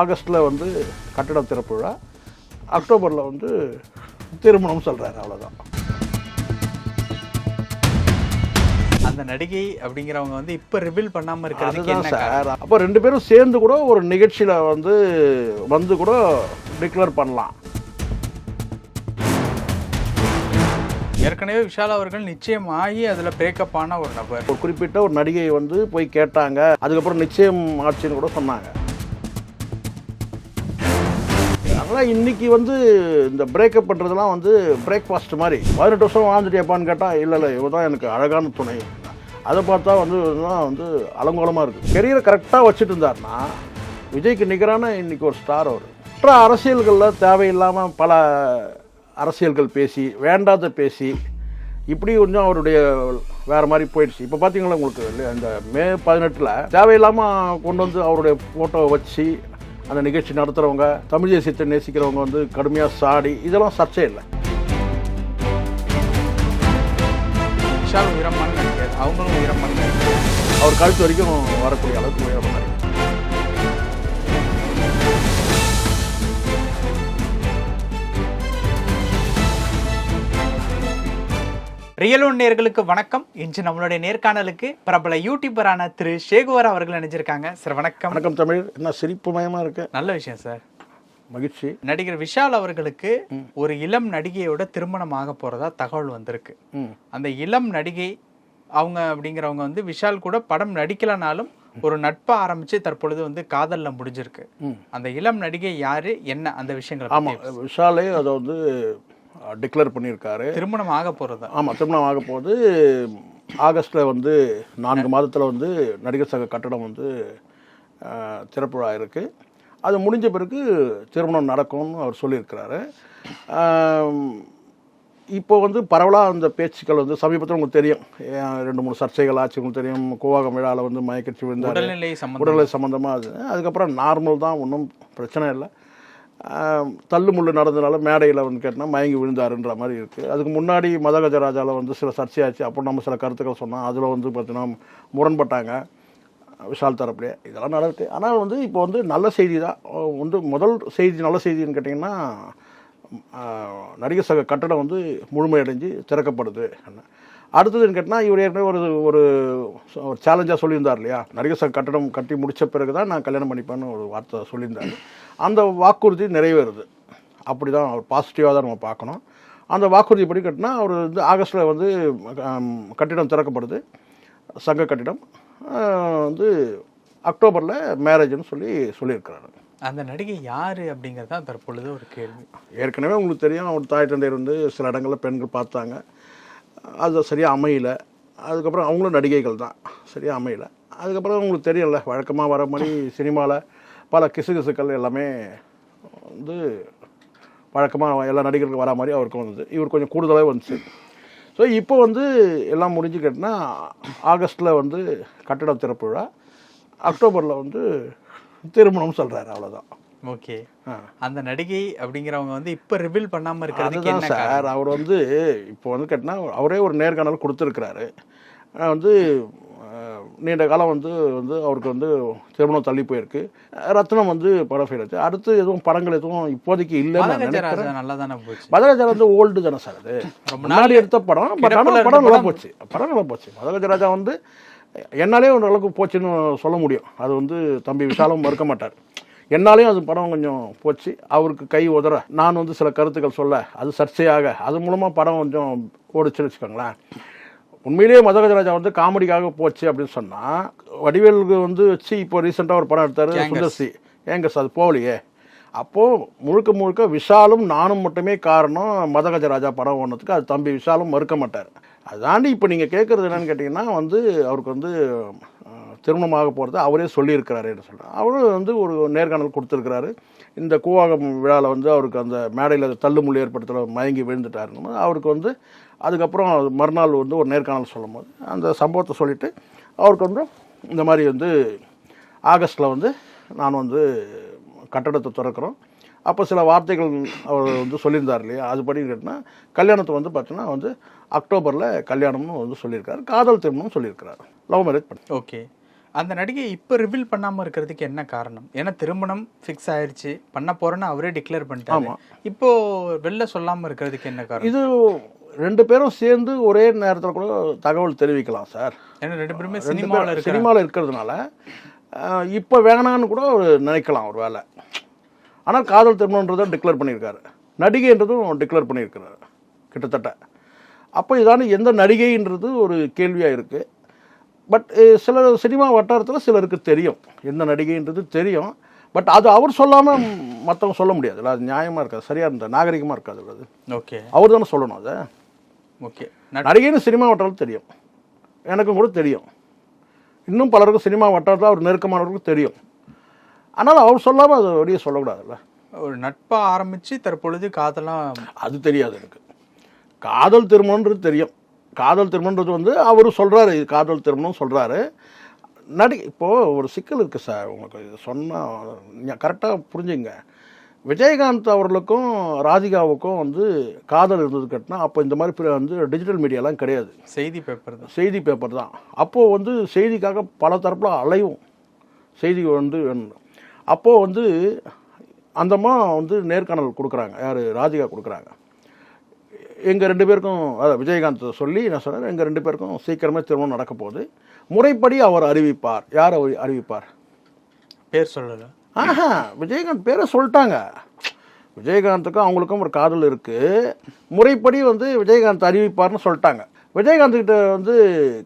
ஆகஸ்ட்டில் வந்து கட்டட திறப்பு விழா அக்டோபரில் வந்து திருமணம் சொல்கிறாரு அவ்வளோதான் அந்த நடிகை அப்படிங்கிறவங்க வந்து இப்ப ரிவீல் பண்ணாம இருக்கிறதுக்கு என்ன? சார். அப்போ ரெண்டு பேரும் சேர்ந்து கூட ஒரு நிகழ்ச்சியில் வந்து வந்து கூட டிக்ளேர் பண்ணலாம். ஏற்கனவே விஷால் அவர்கள் நிச்சயமாகி அதுல பிரேக்கப் ஆன ஒரு நபர். ஒரு குறிப்பிட்ட ஒரு நடிகை வந்து போய் கேட்டாங்க. அதுக்கப்புறம் நிச்சயம் ஆச்சுன்னு கூட சொன்னாங்க. ஆனால் இன்றைக்கி வந்து இந்த பிரேக்கப் பண்ணுறதுலாம் வந்து பிரேக்ஃபாஸ்ட் மாதிரி. பதினெட்டு வருஷம் வாழ்ந்துட்டியாப்பான்னு கேட்டால் இல்லை இல்லை இவ தான் எனக்கு அழகான துணை. அதை பார்த்தா வந்து இதெல்லாம் வந்து அலங்கோலமாக இருக்குது கெரியரை கரெக்டாக வச்சுட்டு இருந்தாருன்னா விஜய்க்கு நிகரான இன்னைக்கு ஒரு ஸ்டார் அவர். மற்ற அரசியல்களில் தேவையில்லாமல் பல அரசியல்கள் பேசி வேண்டாத பேசி இப்படி கொஞ்சம் அவருடைய வேறு மாதிரி போயிடுச்சு. இப்போ பார்த்தீங்களா உங்களுக்கு இந்த மே பதினெட்டில் தேவையில்லாமல் கொண்டு வந்து அவருடைய ஃபோட்டோவை வச்சு அந்த நிகழ்ச்சி நடத்துகிறவங்க தமிழ் தேசியத்தை நேசிக்கிறவங்க வந்து கடுமையாக சாடி இதெல்லாம் சர்ச்சை இல்லை. விஷால் நடிகர் அவங்களும் நடிகர் அவர் கழுத்து வரைக்கும் வரக்கூடிய அளவுக்கு உயரமாக ரியல் ஒன் நேர்களுக்கு வணக்கம். இன்று நம்மளுடைய நேர்காணலுக்கு பிரபல யூடியூபரான திரு ஷேகுவர் அவர்கள் நினைச்சிருக்காங்க சார் வணக்கம். வணக்கம் தமிழ். என்ன சிரிப்பு மயமாக இருக்கு? நல்ல விஷயம் சார். மகிழ்ச்சி. நடிகர் விஷால் அவர்களுக்கு ஒரு இளம் நடிகையோட திருமணம் ஆக போறதா தகவல் வந்திருக்கு. அந்த இளம் நடிகை அவங்க அப்படிங்கிறவங்க வந்து விஷால் கூட படம் நடிக்கலனாலும் ஒரு நட்பை ஆரம்பிச்சு தற்பொழுது வந்து காதல்ல முடிஞ்சிருக்கு. அந்த இளம் நடிகை யாரு? என்ன? அந்த விஷயங்களை பத்தி விஷாலே அதை வந்து டிக்ளேர் பண்ணியிருக்காரு. திருமணம் ஆக போறதா ஆமாம் திருமணம் ஆக போது ஆகஸ்ட்டில் வந்து நான்கு மாதத்தில் வந்து நடிகர் சங்க கட்டடம் வந்து திறப்பு விழா இருக்குது அது முடிஞ்ச பிறகு திருமணம் நடக்கும்னு அவர் சொல்லியிருக்கிறாரு. இப்போ வந்து பரவலாக அந்த பேச்சுக்கள் வந்து சமீபத்தில் உங்களுக்கு தெரியும். ரெண்டு மூணு சர்ச்சைகள் ஆச்சு உங்களுக்கு தெரியும். கூவாகம் விழாவில் வந்து மயக்கடிச்சு விழுந்தார். உடல்நிலை சம்மந்தமாக அது. அதுக்கப்புறம் நார்மல் தான் ஒன்றும் பிரச்சனை இல்லை. தள்ளுமுள்ளு தள்ளு முள்ளு மேடையில் வந்து கேட்டால் மயங்கி விழுந்தாருன்ற மாதிரி இருக்குது அதுக்கு முன்னாடி மதகஜராஜாவில் வந்து சில சர்ச்சையாச்சு. அப்போ நம்ம சில கருத்துக்கள் சொன்னோம். அதில் வந்து பார்த்தீங்கன்னா முரண்பட்டாங்க. விஷால் தரப்புலேயே. இதெல்லாம் நடந்துட்டு. ஆனால் வந்து இப்போ வந்து நல்ல செய்தி தான் வந்து முதல் செய்தி நல்ல செய்தின்னு கேட்டிங்கன்னா நடிகர் சக கட்டடம் வந்து முழுமையடைஞ்சு திறக்கப்படுது. அடுத்ததுன்னு கேட்டால் இவர் ஏற்கனவே ஒரு ஒரு ஒரு சேலஞ்சாக சொல்லியிருந்தார் இல்லையா? நடிகர் சக கட்டடம் கட்டி முடித்த பிறகு தான் நான் கல்யாணம் பண்ணிப்பேன்னு ஒரு வார்த்தை சொல்லியிருந்தார். அந்த வாக்குறுதி நிறைவேறுது. அப்படி தான் அவர் பாசிட்டிவாக தான் நம்ம பார்க்கணும். அந்த வாக்குறுதி படி கட்டினா அவர் வந்து ஆகஸ்ட்டில் வந்து கட்டிடம் திறக்கப்படுது. சங்க கட்டிடம். வந்து அக்டோபரில் மேரேஜ்னு சொல்லி சொல்லியிருக்கிறாரு. அந்த நடிகை யாரு அப்படிங்கறது தான் தற்பொழுது ஒரு கேள்வி. ஏற்கனவே உங்களுக்கு தெரியும் அவர் தாய் தந்தையர் வந்து சில இடங்களில் பெண்கள் பார்த்தாங்க. அது சரியாக அமையல. அதுக்கப்புறம் அவங்களும் நடிகைகள் தான். சரியாக அமையல. அதுக்கப்புறம் உங்களுக்கு தெரியும்ல வழக்கமாக வர மாதிரி சினிமாவில் பல கிசுகிசுக்கள் எல்லாமே வந்து வழக்கமாக எல்லா நடிகர்களுக்கும் வர மாதிரி அவருக்கும் வந்தது. இவர் கொஞ்சம் கூடுதலாக வந்துச்சு. ஸோ இப்போ வந்து எல்லாம் முடிஞ்சு கேட்டினா ஆகஸ்ட்டில் வந்து கட்டட திறப்பு விழா. அக்டோபரில் வந்து திருமணம் சொல்கிறாரு அவ்வளோதான் ஓகே. அந்த நடிகை அப்படிங்கிறவங்க வந்து இப்ப ரிவீல் பண்ணாம இருக்கிறதுக்கு அதுதான் என்ன காரணம்? சார் அவர் வந்து இப்போ வந்து கேட்டினா அவரே ஒரு நேர்காணல் கொடுத்துருக்கிறாரு. வந்து நீண்ட காலம் வந்து வந்து அவருக்கு வந்து திருமணம் தள்ளி போயிருக்கு. ரத்னம் வந்து படம் ஃபெயில் ஆச்சு. அடுத்து எதுவும் படங்கள் எதுவும் இப்போதைக்கு இல்லைன்னு நான் நினைக்கிறேன். நல்லா தானே போச்சு? மதகஜராஜா வந்து ஓல்டு தானே சார் அது. முன்னாடி எடுத்த படம் பட் ஆனால் படம் நல்லா. போச்சு. படம் நல்லா போச்சு. மதகஜராஜா வந்து என்னாலே ஒரு அளவுக்கு போச்சுன்னு சொல்ல முடியும். அது வந்து தம்பி விஷாலும் மறுக்க மாட்டார். என்னாலையும் அது படம் கொஞ்சம் போச்சு. அவருக்கு கை உதற. நான் வந்து சில கருத்துக்கள் சொல்ல அது சர்ச்சையாக அது மூலமாக படம் கொஞ்சம் ஓடிச்சுன்னு வச்சுக்கோங்களேன். உண்மையிலேயே மதகஜராஜா வந்து காமெடிக்காக போச்சு அப்படின்னு சொன்னால் வடிவேலுக்கு வந்து வச்சு இப்போ ரீசெண்டாக ஒரு படம் எடுத்தார். சுந்தர்சி ஏங்க சார் அது போகலையே. அப்போது முழுக்க முழுக்க விஷாலும் நானும் மட்டுமே காரணம் மதகஜராஜா படம் ஒன்றதுக்கு அது தம்பி விஷாலும் மறுக்க மாட்டார். அது தாண்டி இப்போ நீங்கள் கேட்குறது என்னன்னு கேட்டிங்கன்னா வந்து அவருக்கு வந்து திருமணமாக போகிறது அவரே சொல்லியிருக்கிறாருன்னு சொல்கிறேன் அவரும் வந்து ஒரு நேர்காணல் கொடுத்துருக்கிறாரு. இந்த கூவாகம் விழாவில் வந்து அவருக்கு அந்த மேடையில் தள்ளுமுள்ளி ஏற்படுத்தல மயங்கி விழுந்துட்டாருன்னு அவருக்கு வந்து அதுக்கப்புறம் மறுநாள் வந்து ஒரு நேர்காணல் சொல்லும் போது அந்த சம்பவத்தை சொல்லிவிட்டு அவருக்கு வந்து இந்த மாதிரி வந்து ஆகஸ்ட்டில் வந்து நான் வந்து கட்டடத்தை திறக்கிறோம். அப்போ சில வார்த்தைகள் அவர் வந்து சொல்லியிருந்தார் இல்லையா? அதுபடி கேட்டினா கல்யாணத்தை வந்து பார்த்தீங்கன்னா வந்து அக்டோபரில் கல்யாணம்னு வந்து சொல்லியிருக்காரு. காதல் திருமணம் சொல்லியிருக்கிறார். லவ் மேரேஜ் பண்ணி ஓகே அந்த நடிகை இப்போ ரிவீல் பண்ணாம இருக்கிறதுக்கு என்ன காரணம்? ஏன்னா திருமணம் ஃபிக்ஸ் ஆயிருச்சு. பண்ண போறேன்னு அவரே டிக்ளேர் பண்ணிட்டாரு. ஆமா. இப்போ வெளில சொல்லாம இருக்கிறதுக்கு என்ன காரணம்? இது ரெண்டு பேரும் சேர்ந்து ஒரே நேரத்தில் கூட தகவல் தெரிவிக்கலாம் சார். ஏன்னா ரெண்டு பேருமே சினிமாவில் சினிமாவில் இருக்கிறதுனால இப்போ வேணான்னு கூட அவர் நினைக்கலாம் ஒரு வேலை ஆனால் காதல் திருமணன்றதை டிக்ளேர் பண்ணியிருக்காரு. நடிகைன்றதும் டிக்ளேர் பண்ணியிருக்கிறாரு கிட்டத்தட்ட. அப்போ இதான எந்த நடிகைன்றது ஒரு கேள்வியாக இருக்குது பட் சில சினிமா வட்டாரத்தில் சிலருக்கு தெரியும். எந்த நடிகைன்றது தெரியும். பட் அது அவர் சொல்லாமல் மற்றவங்க சொல்ல முடியாதுல்ல அது நியாயமாக இருக்காது. சரியாக இருந்த நாகரிகமாக இருக்காது அது. ஓகே. அவர் தானே சொல்லணும் அதை. ஓகே. நடிகைன்னு சினிமா வட்டாரத்தில் தெரியும். எனக்கும் கூட தெரியும். இன்னும் பலருக்கும் சினிமா வட்டாரத்தில் அவர் நெருக்கமானவர்களுக்கு தெரியும். ஆனால் அவர் சொல்லாமல் அதை வெளியே சொல்லக்கூடாதுல்ல. ஒரு நட்பா ஆரம்பிச்சு தற்பொழுது காதலாம் அது தெரியாது எனக்கு. காதல் திருமணன்றது தெரியும். காதல் திருமணன்றது வந்து அவர் சொல்கிறாரு இது காதல் திருமணம் சொல்கிறாரு நடி இப்போது ஒரு சிக்கல் இருக்குது சார் உங்களுக்கு இது சொன்னால் கரெக்டாக புரிஞ்சுங்க. விஜயகாந்த் அவர்களுக்கும் ராதிகாவுக்கும் வந்து காதல் இருந்தது கட்டினா அப்போ இந்த மாதிரி வந்து டிஜிட்டல் மீடியாலாம் கிடையாது. செய்தி பேப்பர் தான். செய்தி பேப்பர் தான். அப்போது வந்து செய்திக்காக பல தரப்பில் அலையும். செய்தி வந்து வேணும் அப்போது வந்து அந்தம்மா வந்து நேர்காணல் கொடுக்குறாங்க யார் ராதிகா கொடுக்குறாங்க. எங்கள் ரெண்டு பேருக்கும் அதாவது விஜயகாந்த் சொல்லி நான் சொன்னேன் எங்கள் ரெண்டு பேருக்கும் சீக்கிரமே திருமணம் நடக்க போகுது. முறைப்படி அவர் அறிவிப்பார். யார் அவர் அறிவிப்பார்? பேர் சொல்லல. ஆஹா விஜயகாந்த் பேரை சொல்லிட்டாங்க. விஜயகாந்துக்கும் அவங்களுக்கும் ஒரு காதல் இருக்குது முறைப்படி வந்து விஜயகாந்த் அறிவிப்பார்னு சொல்லிட்டாங்க. விஜயகாந்த் கிட்ட வந்து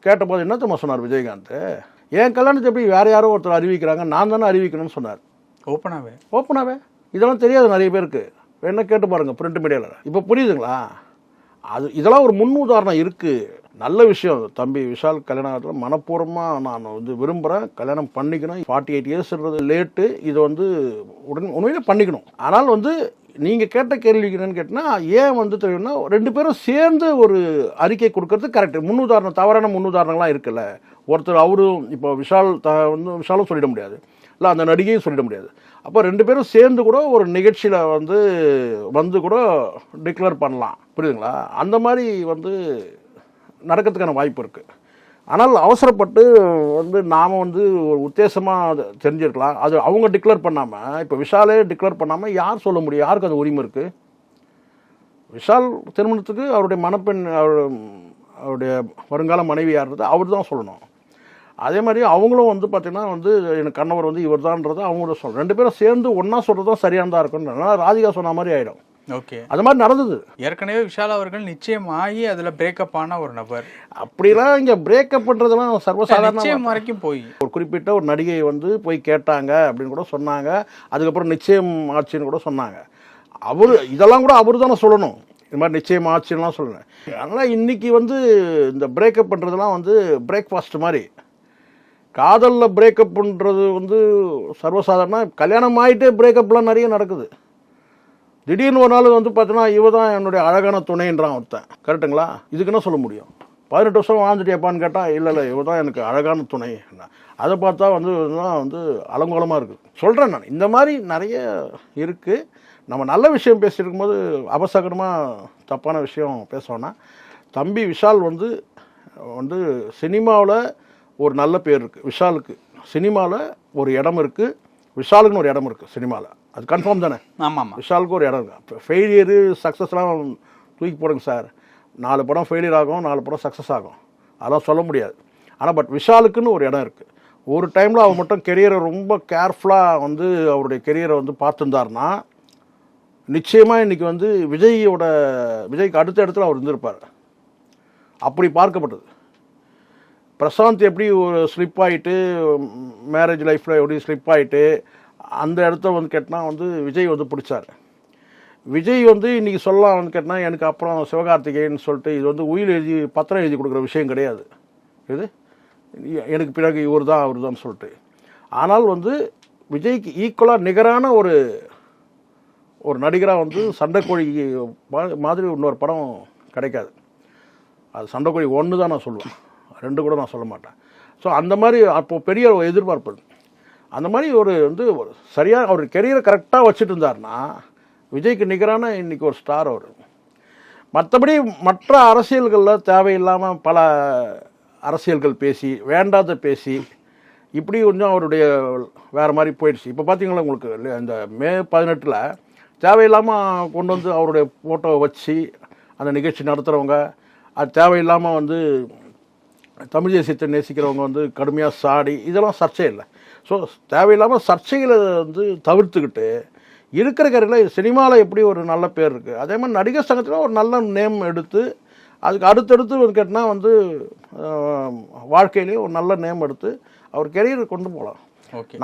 கேட்டபோது என்ன தெரியுமா சொன்னார் விஜயகாந்த்? என் கல்யாணத்தை எப்படி வேற யாரோ ஒருத்தர் அறிவிக்கிறாங்க நான் தானே அறிவிக்கணும்னு சொன்னார். ஓப்பனாவே ஓப்பனாகவே இதெல்லாம் தெரியாது நிறைய பேருக்கு. என்ன கேட்டு பாருங்க பிரிண்ட் மீடியாவில் இப்போ புரியுதுங்களா? அது இதெல்லாம் ஒரு முன் உதாரணம் இருக்குது நல்ல விஷயம். தம்பி விஷால் கல்யாணத்தில் மனப்பூர்வமாக நான் வந்து விரும்புகிறேன் கல்யாணம் பண்ணிக்கணும். ஃபார்ட்டி எயிட் இயர்ஸ்ன்றது லேட்டு இது வந்து உடன் உண்மையிலே பண்ணிக்கணும். ஆனால் வந்து நீங்கள் கேட்ட கேள்விக்கு என்னன்னு ஏன் வந்து தெரியும்னா ரெண்டு பேரும் சேர்ந்து ஒரு அறிக்கை கொடுக்கறது கரெக்ட் முன்னுதாரணம் தவறான முன்னுதாரணங்களாம் இருக்குல்ல. ஒருத்தர் அவரும் இப்போ விஷால் த வந்து விஷாலும் சொல்லிட முடியாது. இல்லை அந்த நடிகையும் சொல்லிட முடியாது. அப்போ ரெண்டு பேரும் சேர்ந்து கூட ஒரு நிகழ்ச்சியில் வந்து வந்து கூட டிக்ளேர் பண்ணலாம். புரியுதுங்களா? அந்த மாதிரி வந்து நடக்கிறதுக்கான வாய்ப்பு இருக்குது ஆனால் அவசரப்பட்டு வந்து நாம் வந்து ஒரு உத்தேசமாக தெரிஞ்சிருக்கலாம். அது அவங்க டிக்ளேர் பண்ணாமல் இப்போ விஷாலே டிக்ளேர் பண்ணாமல் யார் சொல்ல முடியும்? யாருக்கு அந்த உரிமை இருக்குது விஷால் திருமணத்துக்கு அவருடைய மணப்பெண் அவர் அவருடைய வருங்கால மனைவி யாருன்றது அவர் தான் சொல்லணும். அதே மாதிரி அவங்களும் வந்து பார்த்தீங்கன்னா வந்து எனக்கு கணவர் வந்து இவர் தான்றதை அவங்களோட சொல்லணும் ரெண்டு பேரும் சேர்ந்து ஒன்றா சொல்கிறது தான் சரியானதாக இருக்கும் அதனால் ராதிகா சொன்ன மாதிரி ஆகிடும் ஓகே. அது மாதிரி நடந்தது. ஏற்கனவே விஷால் அவர்கள் நிச்சயம் ஆகி அதுல பிரேக்கப் ஆன ஒரு நபர். அப்படிலாம் இங்கே பிரேக்கப் பண்ணுறதுலாம் சர்வசாதாரண நிச்சயம் வரைக்கும் போய். ஒரு குறிப்பிட்ட ஒரு நடிகை வந்து போய் கேட்டாங்க அப்படின்னு கூட சொன்னாங்க. அதுக்கப்புறம் நிச்சயம் ஆச்சுன்னு கூட சொன்னாங்க. அவர் இதெல்லாம் கூட அவர் தானே சொல்லணும். இது மாதிரி நிச்சயம் ஆச்சுன்னுலாம் சொல்லணும் அதனால் இன்னைக்கு வந்து இந்த பிரேக்கப் பண்ணுறதுலாம் வந்து பிரேக்ஃபாஸ்ட் மாதிரி. காதலில் பிரேக்கப் பண்ணுறது வந்து சர்வசாதாரண கல்யாணம் ஆகிட்டே பிரேக்கப்லாம் நிறைய நடக்குது. திடீர்னு ஒரு நாள் வந்து பார்த்தீங்கன்னா இவ தான் என்னுடைய அழகான துணைன்றான் ஒருத்தன். கரெக்டுங்களா இதுக்கு என்ன சொல்ல முடியும்? பதினெட்டு வருஷம் வாழ்ந்துட்டியாப்பான்னு கேட்டால் இல்லை இல்லை இவ தான் எனக்கு அழகான துணை. அதை பார்த்தா வந்து வந்து அலங்கோலமாக இருக்குது சொல்கிறேன் நான். இந்த மாதிரி நிறைய இருக்குது நம்ம நல்ல விஷயம் பேசியிருக்கும் போது அபசகரமாக தப்பான விஷயம் பேசோன்னா தம்பி விஷால் வந்து வந்து சினிமாவில் ஒரு நல்ல பேர் இருக்குது விஷாலுக்கு. சினிமாவில் ஒரு இடம் இருக்குது விஷாலுக்குன்னு ஒரு இடம் இருக்குது சினிமாவில் அது கன்ஃபார்ம் தானே? ஆமா ஆமா விஷாலுக்கு ஒரு இடம் இருக்கு. ஃபெயிலியரு சக்ஸஸ்லாம் தூக்கி போடுங்க சார் நாலு படம் ஃபெயிலியர் ஆகும் நாலு படம் சக்ஸஸ் ஆகும். அதெல்லாம் சொல்ல முடியாது. ஆனால் பட் விஷாலுக்குன்னு ஒரு இடம் இருக்குது ஒரு டைமில் அவர் மட்டும் கெரியரை ரொம்ப கேர்ஃபுல்லாக வந்து அவருடைய கெரியரை வந்து பார்த்துருந்தாருன்னா நிச்சயமாக இன்றைக்கி வந்து விஜயோட விஜய்க்கு அடுத்த இடத்துல அவர் இருந்திருப்பார். அப்படி பார்க்கப்பட்டது. பிரசாந்த் எப்படி ஒரு ஸ்லிப் ஆகிட்டு மேரேஜ் லைஃப்பில் எப்படி ஸ்லிப் ஆகிட்டு அந்த இடத்த வந்து கேட்டால் வந்து விஜய் வந்து பிடிச்சார். விஜய் வந்து இன்றைக்கி சொல்லலாம் வந்து கேட்டால் எனக்கு அப்புறம் சிவகார்த்திகேயன் சொல்லிட்டு இது வந்து உயில் எழுதி பத்திரம் எழுதி கொடுக்குற விஷயம் கிடையாது. இது? எனக்கு பிறகு இவர் தான் அவர் தான் சொல்லிட்டு. ஆனால் வந்து விஜய்க்கு ஈக்குவலாக நிகரான ஒரு ஒரு நடிகராக வந்து சண்டைக்கோழி மா- மாதிரி இன்னொரு படம் கிடைக்காது. அது சண்டைக்கோழி ஒன்று தான் நான் சொல்லுவேன். ரெண்டு கூட நான் சொல்ல மாட்டேன். ஸோ அந்த மாதிரி அப்போ பெரிய ஒரு எதிர்பார்ப்பு அந்த மாதிரி ஒரு வந்து சரியாக அவர் கெரியரை கரெக்டாக வச்சுட்டு இருந்தார்னா விஜய்க்கு நிகரான இன்றைக்கி ஒரு ஸ்டார் அவர். மற்றபடி மற்ற அரசியல்களில் தேவையில்லாமல் பல அரசியல்கள் பேசி வேண்டாத பேசி இப்படி கொஞ்சம் அவருடைய வேறு மாதிரி போயிடுச்சு. இப்போ பார்த்தீங்களா உங்களுக்கு இந்த மே பதினெட்டில் தேவையில்லாமல் கொண்டு வந்து அவருடைய ஃபோட்டோவை வச்சு அந்த நிகழ்ச்சி நடத்துகிறவங்க அது தேவையில்லாமல் வந்து தமிழ் தேசியத்தை நேசிக்கிறவங்க வந்து கடுமையாக சாடி இதெல்லாம் சர்ச்சை இல்லை ஸோ தேவையில்லாமல் சர்ச்சைகளை வந்து தவிர்த்துக்கிட்டு இருக்கிற கரையில் சினிமாவில் எப்படி ஒரு நல்ல பேர் இருக்குது அதே மாதிரி நடிகர் சங்கத்தில் ஒரு நல்ல நேம் எடுத்து அதுக்கு அடுத்தடுத்து வந்து கேட்டால் வந்து வாழ்க்கையிலேயே ஒரு நல்ல நேம் எடுத்து அவர் கெரியர் கொண்டு போகலாம்.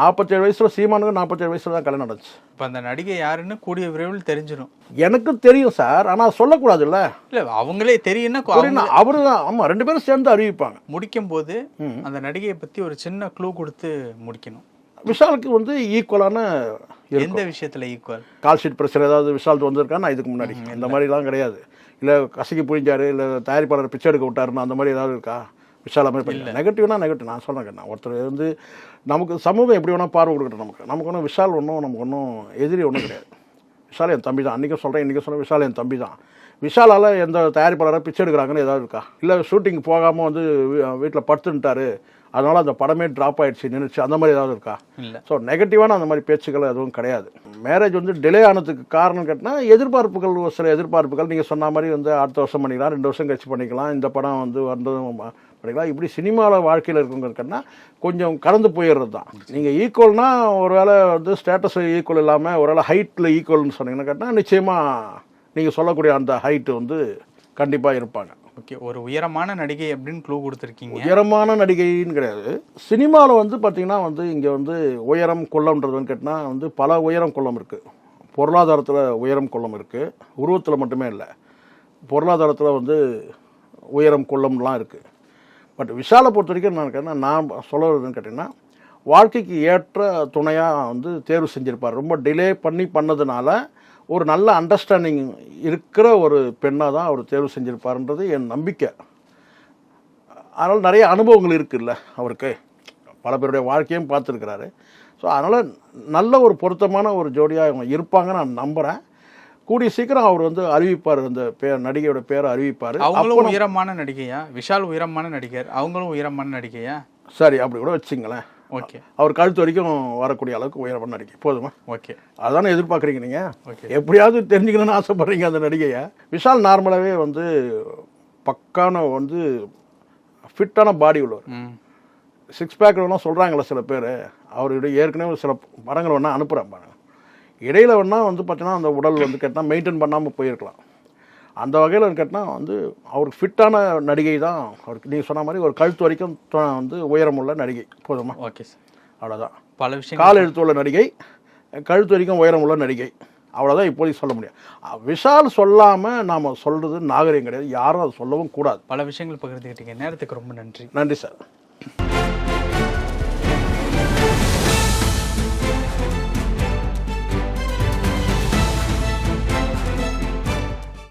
நாற்பத்தேழு வயசில் சீமானுக்கு நாற்பத்தேழு வயசில் தான் கல்யாணம் நடந்துச்சு. இப்போ அந்த நடிகை யாருன்னு கூடிய விரைவில் தெரிஞ்சிடும் எனக்கு தெரியும் சார். ஆனால் சொல்லக்கூடாதுல்ல? இல்ல அவங்களே தெரியும்னா அவரு தான் ஆமாம் ரெண்டு பேரும் சேர்ந்து அறிவிப்பாங்க. முடிக்கும் போது அந்த நடிகையை பத்தி ஒரு சின்ன க்ளூ கொடுத்து முடிக்கணும். விஷாலுக்கு வந்து ஈக்குவலான எந்த விஷயத்துல ஈக்குவல் கால் ஷீட் பிரச்சனை ஏதாவது விஷால் வந்திருக்கா? நான் இதுக்கு முன்னாடி. இந்த மாதிரிலாம் கிடையாது. இல்லை கசக்கி புரிஞ்சாரு இல்லை தயாரிப்பாளர் பிச்சை எடுக்க விட்டாருன்னா அந்த மாதிரி ஏதாவது இருக்கா? விஷால் மாதிரி நெகட்டிவ்னா நெகட்டிவ் நான் சொல்கிறேன் நான் ஒருத்தர் வந்து நமக்கு சமூகம் எப்படி வேணால் பார்வை கொடுக்கட்டும் நமக்கு. நமக்கு ஒன்றும் விஷால் ஒன்றும் நமக்கு ஒன்றும் எதிரி ஒன்றும் கிடையாது. விஷால் என் தம்பி தான் அன்றைக்கும் சொல்கிறேன் இன்றைக்கி சொல்கிறேன் விஷால் என் தம்பி தான் விஷாலால் எந்த தயாரிப்பாளராக பிச்சை எடுக்கிறாங்கன்னு ஏதாவது இருக்கா? இல்லை ஷூட்டிங் போகாமல் வந்து வீட்டில் படுத்துன்ட்டாரு. அதனால் அந்த படமே ட்ராப் ஆயிடுச்சு நின்றுச்சு அந்த மாதிரி ஏதாவது இருக்கா? இல்ல. ஸோ நெகட்டிவான அந்த மாதிரி பேச்சுக்கள் எதுவும் கிடையாது. மேரேஜ் வந்து டிலே ஆனதுக்கு காரணம் கேட்டால் எதிர்பார்ப்புகள் ஒரு சில எதிர்பார்ப்புகள் நீங்கள் சொன்ன மாதிரி வந்து அடுத்த வருஷம் பண்ணிக்கலாம் ரெண்டு வருஷம் கழிச்சு பண்ணிக்கலாம். இந்த படம் வந்து வந்ததும் பண்ணிக்கலாம் இப்படி சினிமாவில் வாழ்க்கையில் இருக்கவங்க கேட்டால் கொஞ்சம் கடந்து போயிடுறது தான் நீங்கள் ஈக்குவல்னா ஒருவேளை வந்து ஸ்டேட்டஸ் ஈக்குவல் இல்லாமல் ஒருவேளை ஹைட்டில் ஈக்குவல்னு சொன்னீங்கன்னா கேட்டால் நிச்சயமாக நீங்கள் சொல்லக்கூடிய அந்த ஹைட்டு வந்து கண்டிப்பாக இருப்பாங்க. ஓகே ஒரு உயரமான நடிகை அப்படின்னு க்ளூ கொடுத்துருக்கீங்க. உயரமான நடிகைன்னு கிடையாது. சினிமாவில் வந்து பார்த்தீங்கன்னா வந்து இங்கே வந்து உயரம் கொள்ளம்ன்றதுன்னு கேட்டால் வந்து பல உயரம் கொள்ளம் இருக்குது பொருளாதாரத்தில் உயரம் கொள்ளம் இருக்குது உருவத்தில் மட்டுமே இல்லை பொருளாதாரத்தில் வந்து உயரம் கொள்ளம்லாம் இருக்குது பட் விஷாலை பொறுத்த வரைக்கும் நான் கேட்டேன் நான் சொல்லுறதுன்னு கேட்டிங்கன்னா வாழ்க்கைக்கு ஏற்ற துணையாக வந்து தேர்வு செஞ்சுருப்பார். ரொம்ப டிலே பண்ணி பண்ணதுனால ஒரு நல்ல அண்டர்ஸ்டாண்டிங் இருக்கிற ஒரு பெண்ணாக தான் அவர் தேர்வு செஞ்சுருப்பாருன்றது என் நம்பிக்கை. அதனால் நிறைய அனுபவங்கள் இருக்குல்ல அவருக்கு. பல பேருடைய வாழ்க்கையும் பார்த்துருக்கிறாரு. ஸோ அதனால் நல்ல ஒரு பொருத்தமான ஒரு ஜோடியாக இவங்க இருப்பாங்கன்னு நான் நம்புகிறேன் கூடிய சீக்கிரம் அவர் வந்து அறிவிப்பார் அந்த பேர் நடிகையோட பேரை அறிவிப்பார். அவங்களும் உயரமான நடிகையா? விஷால் உயரமான நடிகர். அவங்களும் உயரமான நடிகையா? சரி அப்படி கூட வச்சுங்களேன். ஓகே. அவர் கழுத்து வரைக்கும் வரக்கூடிய அளவுக்கு உயரமான நடிகை. போதுமா? ஓகே. அதானே எதிர்பார்க்குறீங்க நீங்கள் ஓகே. எப்படியாவது தெரிஞ்சுக்கணும்னு ஆசைப்படுறீங்க அந்த நடிகையை. விஷால் நார்மலாகவே வந்து பக்கான வந்து ஃபிட்டான பாடி உள்ளவர். சிக்ஸ் பேக்லாம் சொல்கிறாங்களே சில பேர். அவருடைய ஏற்கனவே சில படங்கள் வேணால் அனுப்புகிறேன் பாருங்க. இடையில வேணா வந்து பார்த்தீங்கன்னா அந்த உடல் வந்து கேட்டால் மெயின்டைன் பண்ணாமல் போயிருக்கலாம். அந்த வகையில் கேட்டால் வந்து அவருக்கு ஃபிட்டான நடிகை தான் அவருக்கு. நீங்கள் சொன்ன மாதிரி ஒரு கழுத்து வரைக்கும் வந்து உயரமுள்ள நடிகை. போதுமா? ஓகே சார் அவ்வளோதான் பல விஷயங்கள் கால் எழுத்துள்ள நடிகை கழுத்து வரைக்கும் உயரமுள்ள நடிகை. அவ்வளோதான் இப்போதைக்கு சொல்ல முடியும். அஹ் விஷால் சொல்லாமல் நாம் சொல்கிறது நாகரிகம் கிடையாது. யாரும் அதை சொல்லவும் கூடாது. பல விஷயங்கள் பகிர்ந்துக்கிட்டீங்க நேரத்துக்கு ரொம்ப நன்றி. நன்றி சார்